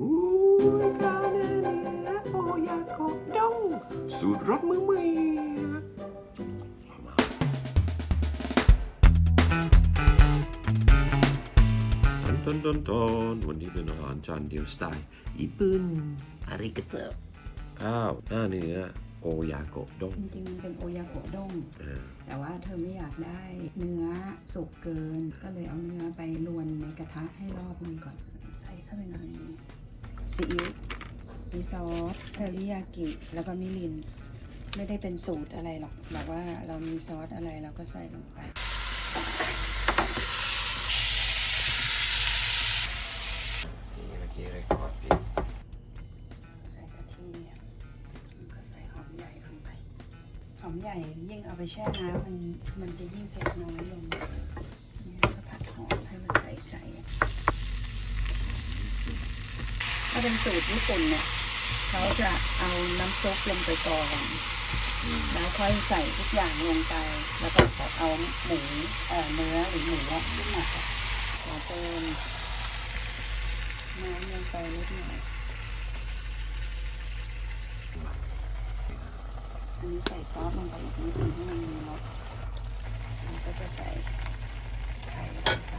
อู้กาเนเนียโอยาโกดงสูตรรสมือเมียเอตันตันตันตันวันนี้เป็นอาหารจานเดียวสไตล์ญี่ปุ่นอาริกาโตะข้าวหน้าเนื้อโอยาโกะดองจริงๆมันเป็นโอยาโกะด้งแต่ว่าเธอไม่อยากได้เนื้อสุกเกิน ก็เลยเอาเนื้อไปลวนในกระทะให้รอบนึงก่อน ใส่เข้าไปหน่อย ซีอิ๊วมีซอสเทอริยากิแล้วก็มิริน ไม่ได้เป็นสูตรอะไรหรอกแบบว่าเรามีซอสอะไรเราก็ใส่ลงไปที่เมื่อกี้เรคคอร์ดผิดใส่กะทิแล้วก็ใส่หอมใหญ่ลงไป หอมใหญ่ยิ่งเอาไปแช่น้ำมันมันจะยิ่งเผ็ดน้อยลงเนี่ยก็ผัดหอมให้มันใสๆถ้าเป็นสูตรญี่ปุ่นเนี่ยเขาจะเอาน้ำซุปลงไปก่อน แล้วค่อยใส่ทุกอย่างลงไป แล้วก็เอาหมูเอ่อเนื้อหรือหมูอะขึ้นมาค่ะขอเติมน้ำลงไปนิดหน่อยอันนี้ใส่ซอสลงไปอีกนิดนึงให้มันมีรสแล้วก็จะใส่ไข่ลงไป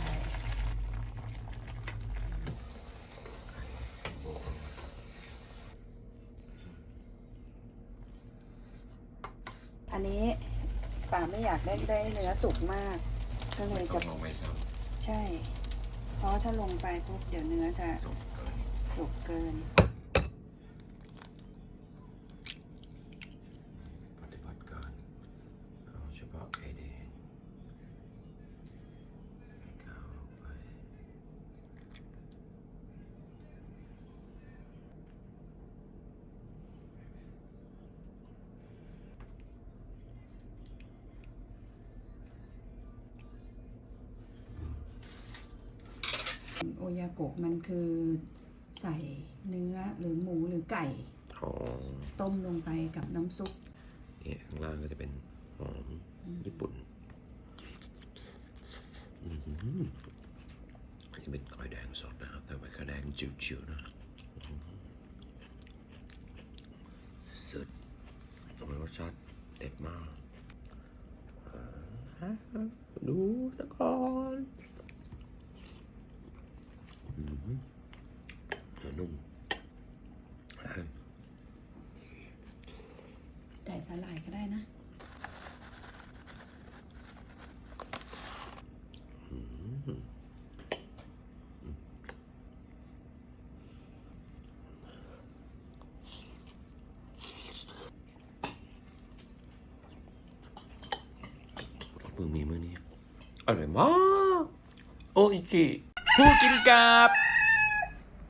อันนี้ป่าไม่อยากได้ได้เนื้อสุกมากก็เลยต้อจะงลงไว้ซ้ใช่ เพราะถ้าลงไปปุ๊บเดี๋ยวเนื้อจะำตกเกินสุกเกินปฏิบัติการเอาเฉพาะไอเดนให้ก้าวออกไป โอยาโกะมันคือใส่เนื้อหรือหมูหรือไก่ อ๋อต้มลงไปกับน้ำซุปเนี่ยข้างล่างก็จะเป็นหอมญี่ปุ่นอื้อหืออันนี้เป็นไข่แดงสดนะครับแต่เป็นไข่แดงจิ๋วๆนะอื้อหือสุดรสชาติเด็ดมากอ่าดูนะก่อนอื้อหือ เนื้อนุ่มเอ้ยไก่สาหร่ายก็ได้นะรสมือมีมือนี้อร่อยมาก โออิจิผู้กินกับ